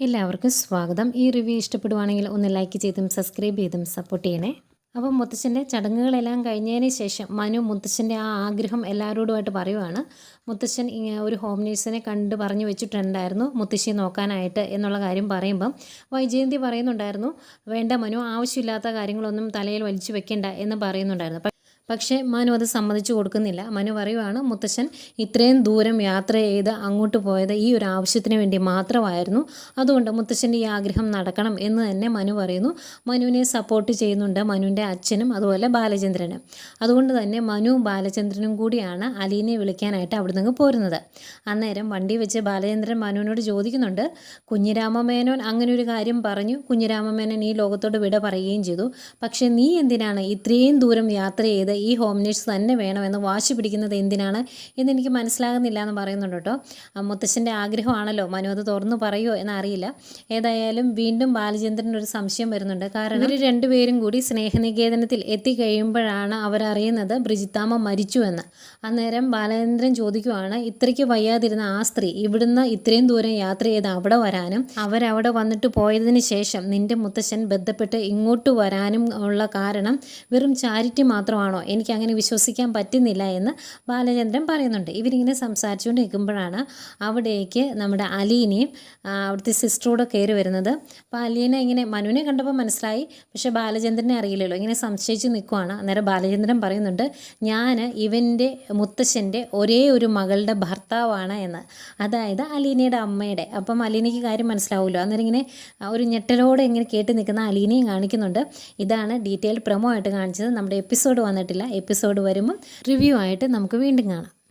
എല്ലാവർക്കും സ്വാഗതം. ഈ റിവ്യൂ ഇഷ്ടപ്പെടുവാണെങ്കിൽ ഒന്ന് ലൈക്ക് ചെയ്തും സബ്സ്ക്രൈബ് ചെയ്തും സപ്പോർട്ട് ചെയ്യണേ. അപ്പം മുത്തച്ഛന്റെ ചടങ്ങുകളെല്ലാം കഴിഞ്ഞതിന് ശേഷം മനു മുത്തച്ഛന്റെ ആ ആഗ്രഹം എല്ലാവരോടുമായിട്ട് പറയുവാണ്. മുത്തച്ഛൻ ഒരു ഹോം നേഴ്സിനെ കണ്ട് പറഞ്ഞു വെച്ചിട്ടുണ്ടായിരുന്നു മുത്തശ്ശി നോക്കാനായിട്ട് എന്നുള്ള കാര്യം പറയുമ്പം. വൈജയന്തി പറയുന്നുണ്ടായിരുന്നു വേണ്ട മനു ആവശ്യമില്ലാത്ത കാര്യങ്ങളൊന്നും തലയിൽ വലിച്ചു വെക്കേണ്ട എന്ന് പറയുന്നുണ്ടായിരുന്നു. പക്ഷേ മനു അത് സമ്മതിച്ചു കൊടുക്കുന്നില്ല. മനു പറയുവാണ് മുത്തശ്ശൻ ഇത്രയും ദൂരം യാത്ര ചെയ്ത് അങ്ങോട്ട് പോയത് ഈ ഒരു ആവശ്യത്തിന് വേണ്ടി മാത്രമായിരുന്നു. അതുകൊണ്ട് മുത്തശ്ശന്റെ ഈ ആഗ്രഹം നടക്കണം എന്ന് തന്നെ മനു പറയുന്നു. മനുവിനെ സപ്പോർട്ട് ചെയ്യുന്നുണ്ട് മനുവിന്റെ അച്ഛനും അതുപോലെ ബാലചന്ദ്രനും. അതുകൊണ്ട് തന്നെ മനു ബാലചന്ദ്രനും കൂടിയാണ് അലീനെ വിളിക്കാനായിട്ട് അവിടെ നിന്ന് പോരുന്നത്. അന്നേരം വണ്ടി വെച്ച് ബാലചന്ദ്രൻ മനുവിനോട് ചോദിക്കുന്നുണ്ട് കുഞ്ഞിരാമമേനോൻ അങ്ങനെ ഒരു കാര്യം പറഞ്ഞു? കുഞ്ഞിരാമമേനോൻ ഈ ലോകത്തോട് വിട പറയുകയും ചെയ്തു. പക്ഷേ നീ എന്തിനാണ് ഇത്രയും ദൂരം യാത്ര ചെയ്ത് ഈ ഹോം നേഴ്സ് തന്നെ വേണമെന്ന് വാശി പിടിക്കുന്നത് എന്തിനാണ് എന്നെനിക്ക് മനസ്സിലാകുന്നില്ല എന്ന് പറയുന്നുണ്ട് കേട്ടോ. മുത്തശ്ശന്റെ ആഗ്രഹമാണല്ലോ. മനു അത് തുറന്നു പറയുമോ എന്നറിയില്ല. ഏതായാലും വീണ്ടും ബാലചന്ദ്രനൊരു സംശയം വരുന്നുണ്ട്. കാരണം ഇവർ രണ്ടുപേരും കൂടി സ്നേഹനികേതനത്തിൽ എത്തിക്കഴിയുമ്പോഴാണ് അവരറിയുന്നത് ബ്രിജിത്താമ്മ മരിച്ചു എന്ന്. അന്നേരം ബാലചന്ദ്രൻ ചോദിക്കുവാണ് ഇത്രയ്ക്ക് വയ്യാതിരുന്ന ആ സ്ത്രീ ഇവിടുന്ന് ഇത്രയും ദൂരം യാത്ര ചെയ്ത് അവിടെ വരാനും അവരവിടെ വന്നിട്ട് പോയതിന് ശേഷം നിന്റെ മുത്തശ്ശൻ ബന്ധപ്പെട്ട് ഇങ്ങോട്ട് വരാനും ഉള്ള കാരണം വെറും ചാരിറ്റി മാത്രമാണോ? എനിക്ക് അങ്ങനെ വിശ്വസിക്കാൻ പറ്റുന്നില്ല എന്ന് ബാലചന്ദ്രൻ പറയുന്നുണ്ട്. ഇവരിങ്ങനെ സംസാരിച്ചുകൊണ്ട് നിൽക്കുമ്പോഴാണ് അവിടേക്ക് നമ്മുടെ അലീനയും അവിടുത്തെ സിസ്റ്ററോടെ കയറി വരുന്നത്. അപ്പോൾ അലീന ഇങ്ങനെ മനുവിനെ കണ്ടപ്പോൾ മനസ്സിലായി. പക്ഷേ ബാലചന്ദ്രനെ അറിയില്ലല്ലോ. ഇങ്ങനെ സംശയിച്ച് നിൽക്കുവാണ്. അന്നേരം ബാലചന്ദ്രൻ പറയുന്നുണ്ട് ഞാൻ ഇവന്റെ മുത്തശ്ശന്റെ ഒരേ ഒരു മകളുടെ ഭർത്താവാണ് എന്ന്. അതായത് അലീനയുടെ അമ്മയുടെ. അപ്പം അലീനയ്ക്ക് കാര്യം മനസ്സിലാവുമല്ലോ. അന്നേരം ഇങ്ങനെ ഒരു ഞെട്ടലോടെ ഇങ്ങനെ കേട്ട് നിൽക്കുന്ന അലീനയും കാണിക്കുന്നുണ്ട്. ഇതാണ് ഡീറ്റെയിൽ പ്രൊമോ ആയിട്ട് കാണിച്ചത്. നമ്മുടെ എപ്പിസോഡ് വന്നിട്ടില്ല എപ്പിസോഡ് വരുമ്പം റിവ്യൂ ആയിട്ട് നമുക്ക് വീണ്ടും കാണാം.